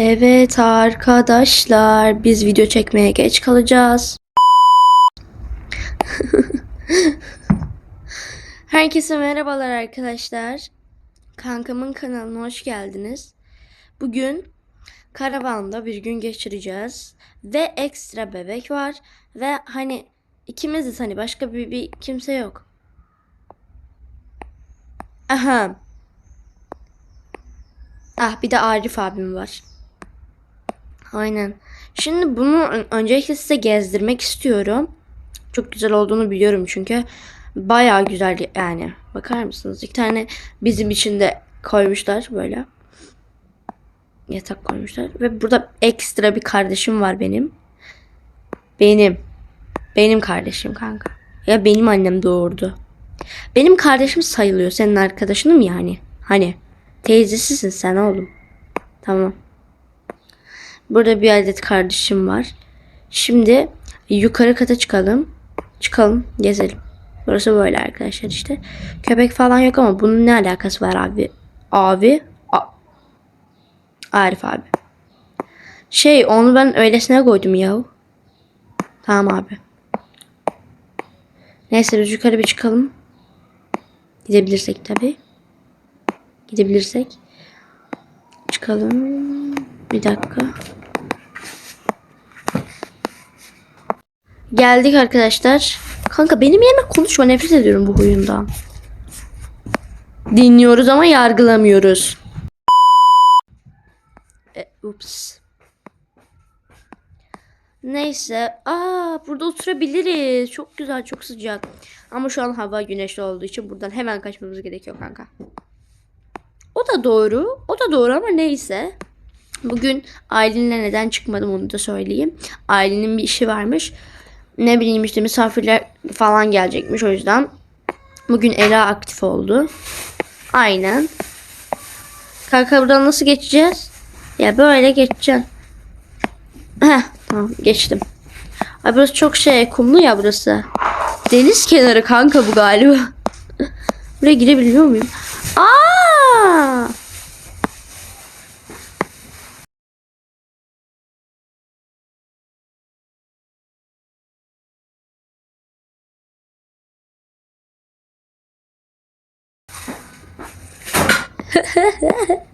Evet arkadaşlar biz video çekmeye geç kalacağız. Herkese merhabalar arkadaşlar. Kankamın kanalına hoş geldiniz. Bugün karavanda bir gün geçireceğiz. Ve ekstra bebek var. Ve hani ikimiziz hani başka bir, bir kimse yok. Aha. Ah bir de Arif abim var. Aynen. Şimdi bunu ön- öncelikle size gezdirmek istiyorum. Çok güzel olduğunu biliyorum çünkü. Bayağı güzel yani. Bakar mısınız? İki tane bizim için de koymuşlar böyle. Yatak koymuşlar. Ve burada ekstra bir kardeşim var benim. Benim. Benim kardeşim kanka. Ya benim annem doğurdu. Benim kardeşim sayılıyor. Senin arkadaşınım yani. Hani teyzesisin sen oğlum. Tamam. Burada bir adet kardeşim var. Şimdi yukarı kata çıkalım. Çıkalım, gezelim. Burası böyle arkadaşlar işte. Köpek falan yok ama bunun ne alakası var abi? Abi, A- Arif abi. Şey, onu ben öylesine koydum ya. Tamam abi. Neyse biz yukarı bir çıkalım. Gidebilirsek tabii. Gidebilirsek. Çıkalım. Bir dakika. Geldik arkadaşlar. Kanka benim yerime konuşma nefret ediyorum bu huyundan. Dinliyoruz ama yargılamıyoruz. E, ups. Neyse. Aa burada oturabiliriz. Çok güzel, çok sıcak. Ama şu an hava güneşli olduğu için buradan hemen kaçmamız gerekiyor kanka. O da doğru. O da doğru ama neyse. Bugün Aylin'le neden çıkmadım onu da söyleyeyim. Aylin'in bir işi varmış. Ne bileyim işte misafirler falan gelecekmiş o yüzden. Bugün Ela aktif oldu. Aynen. Kanka buradan nasıl geçeceğiz? Ya böyle geçeceğim. Heh geçtim. Ay burası çok şey kumlu ya burası. Deniz kenarı kanka bu galiba. Buraya girebiliyor muyum? Aa!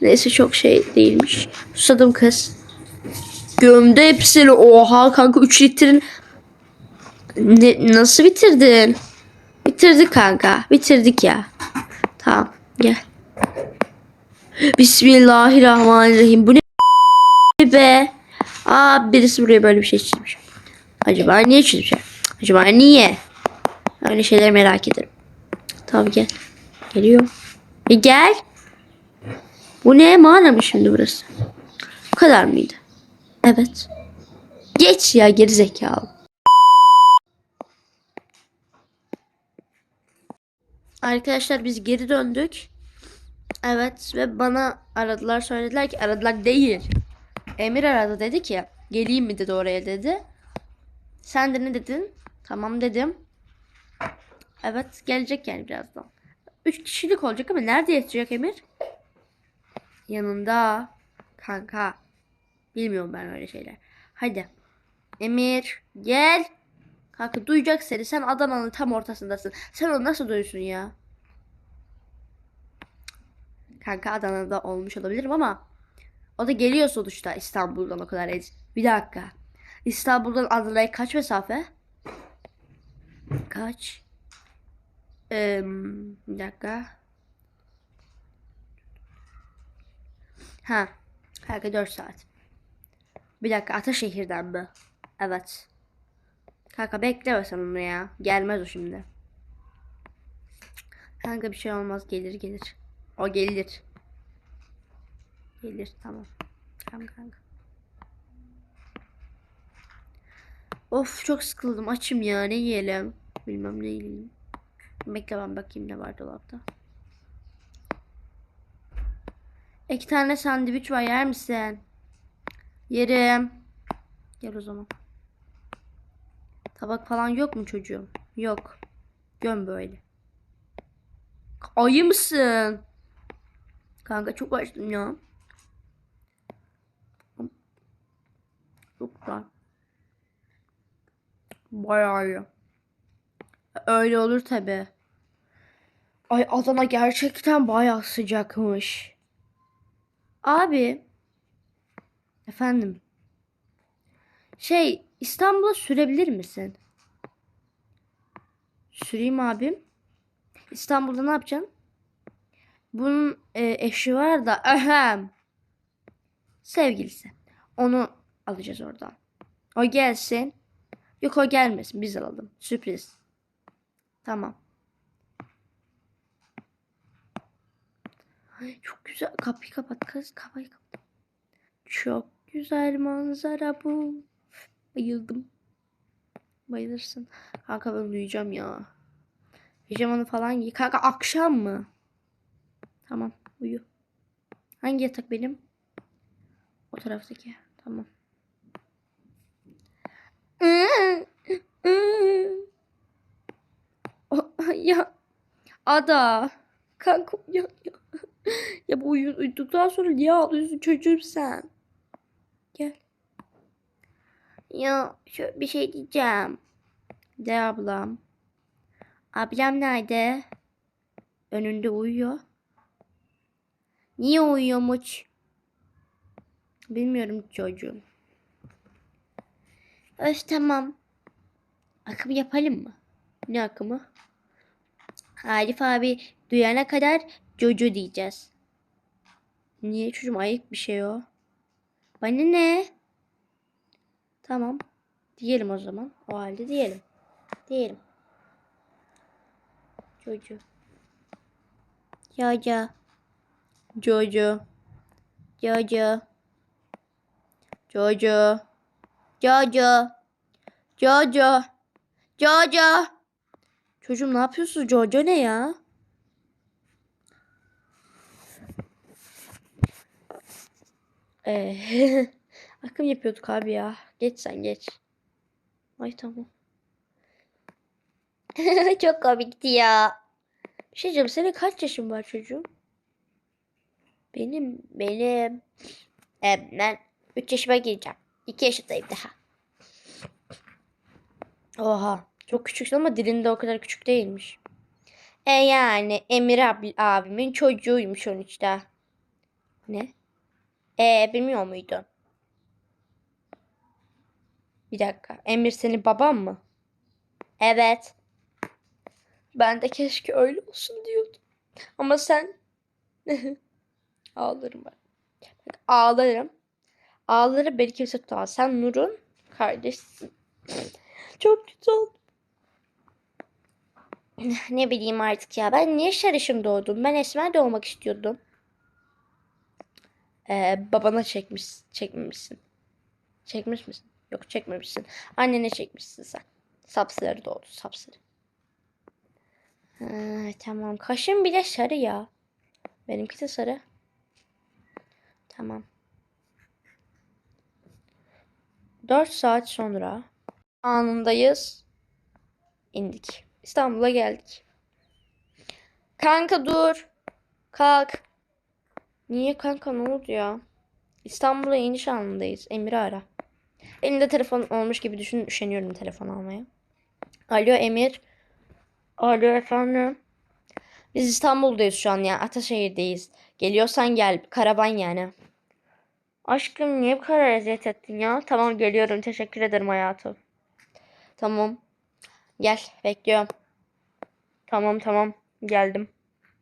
Neyse çok şey değilmiş. Susadım kız. Gömdü hepsini. Oha kanka 3 litrin. Ne, nasıl bitirdin? Bitirdik kanka. Bitirdik ya. Tamam gel. Bismillahirrahmanirrahim. Bu ne be? Aa birisi buraya böyle bir şey çizmiş. Acaba niye çizmiş? Acaba niye? Öyle şeyler merak ederim. Tamam gel. Geliyor. E gel. Bu ne mağara mı şimdi burası? Bu kadar mıydı? Evet. Geç ya geri zekalı. Arkadaşlar biz geri döndük. Evet ve bana aradılar söylediler ki aradılar değil. Emir aradı dedi ki geleyim mi dedi oraya dedi. Sen de ne dedin? Tamam dedim. Evet gelecek yani birazdan. Üç kişilik olacak ama nerede yatacak Emir? Yanında. Kanka. Bilmiyorum ben öyle şeyler. Hadi. Emir gel. Kanka duyacak seni. Sen Adana'nın tam ortasındasın. Sen onu nasıl duyuyorsun ya? Kanka Adana'da olmuş olabilirim ama o da geliyor sonuçta İstanbul'dan o kadar. Bir dakika. İstanbul'dan Adana'ya kaç mesafe? Kaç? Eee, bir dakika. Ha. Kanka 4 saat. Bir dakika Ataşehir'den mi? Evet. Kanka bekleme sen onu ya. Gelmez o şimdi. Kanka bir şey olmaz gelir gelir. O gelir. Gelir tamam. Tamam kanka. Of çok sıkıldım açım ya ne yiyelim. Bilmem ne yiyelim. Bekle ben bakayım ne var dolapta. İki tane sandviç var yer misin? Yerim. Gel o zaman. Tabak falan yok mu çocuğum? Yok. Göm böyle. Ayı mısın? Kanka çok açtım ya. Çok güzel. Bayağı iyi. Öyle olur tabi. Ay Adana gerçekten bayağı sıcakmış. Abi. Efendim. Şey İstanbul'a sürebilir misin? Süreyim abim. İstanbul'da ne yapacaksın? Bunun e, eşi var da ahem. Sevgilisi. Onu alacağız oradan. O gelsin. Yok o gelmesin. Biz alalım. Sürpriz. Tamam. Ay, çok güzel. Kapıyı kapat kız. Kapıyı kapat. Çok güzel manzara bu. Bayıldım. Bayılırsın. Kanka ben uyuyacağım ya. Pijamanı falan giy. Kanka akşam mı? Tamam uyu. Hangi yatak benim? O taraftaki. Tamam. Ya Ada. Kanka ya, ya. ya bu uyu- uyuduktan sonra niye ağlıyorsun çocuğum sen? Gel. Ya şu bir şey diyeceğim. De ablam. Ablam nerede? Önünde uyuyor. Niye uyuyormuş? Bilmiyorum çocuğum. Öf tamam. Akım yapalım mı? Ne akımı? Arif abi duyana kadar Cucu diyeceğiz. Niye çocuğum ayık bir şey o. Bana ne? Tamam. Diyelim o zaman. O halde diyelim. Diyelim. Cucu. Caca. Cucu. Cucu. Cucu. Cucu. Cucu. Cucu. Çocuğum ne yapıyorsun? Jojo ne ya? Ee, akım yapıyorduk abi ya. Geç sen geç. Ay tamam. Çok komikti ya. Bir şey diyeceğim. Senin kaç yaşın var çocuğum? Benim, benim. Ee, ben 3 yaşıma gireceğim. 2 yaşındayım daha. Oha. Çok küçüksün ama dilinde o kadar küçük değilmiş. E yani Emir abi, abimin çocuğuymuş sonuçta. Ne? E bilmiyor muydun? Bir dakika. Emir senin baban mı? Evet. Ben de keşke öyle olsun diyordum. Ama sen ağlarım ben. Bak, ağlarım. Ağları beni kimse tutamaz. Sen Nur'un kardeşsin. Çok güzel oldu. Ne bileyim artık ya. Ben niye sarışın doğdum? Ben esmer doğmak istiyordum. Ee, babana çekmiş, çekmemişsin. Çekmiş misin? Yok çekmemişsin. Annene çekmişsin sen. Sapsarı doğdu sapsarı. Ha, tamam. Kaşın bile sarı ya. Benimki de sarı. Tamam. 4 saat sonra anındayız. İndik. İstanbul'a geldik. Kanka dur. Kalk. Niye kanka ne oldu ya? İstanbul'a iniş anındayız. Emir'i ara. Elimde telefon olmuş gibi düşün, üşeniyorum telefon almaya. Alo Emir. Alo efendim. Biz İstanbul'dayız şu an ya. Ataşehir'deyiz. Geliyorsan gel. Karavan yani. Aşkım niye bu kadar eziyet ettin ya? Tamam geliyorum. Teşekkür ederim hayatım. Tamam. Gel. Bekliyorum. Tamam tamam. Geldim.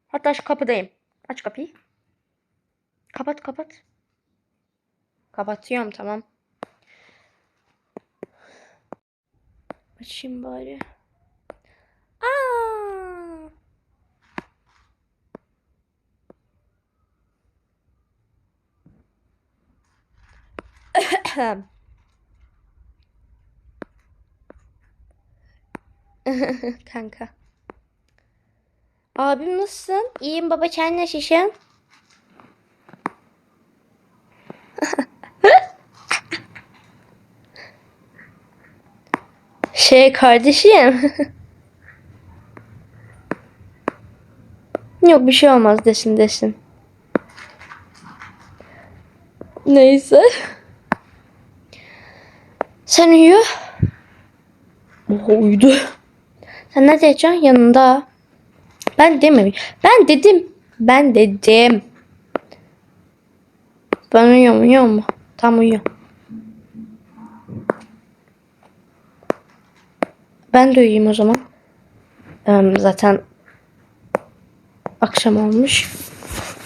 Hatta şu kapıdayım. Aç kapıyı. Kapat kapat. Kapatıyorum tamam. Açayım bari. Aa! Kanka. Abim nasılsın? İyiyim baba sen nasılsın? Şey kardeşim. Yok bir şey olmaz desin desin. Neyse. Sen uyu. Oha uyudu. Sen nerede yatacaksın? Yanında. Ben demedim. Ben dedim. Ben dedim. Ben uyuyorum uyuyor mu? Tam uyuyor. Ben de uyuyayım o zaman. Em, zaten akşam olmuş.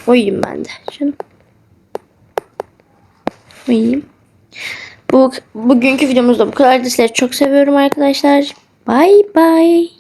Uyuyayım ben de canım. Uyuyayım. Bu bugünkü videomuzda bu kadar. Sizleri çok seviyorum arkadaşlar. Bye bye.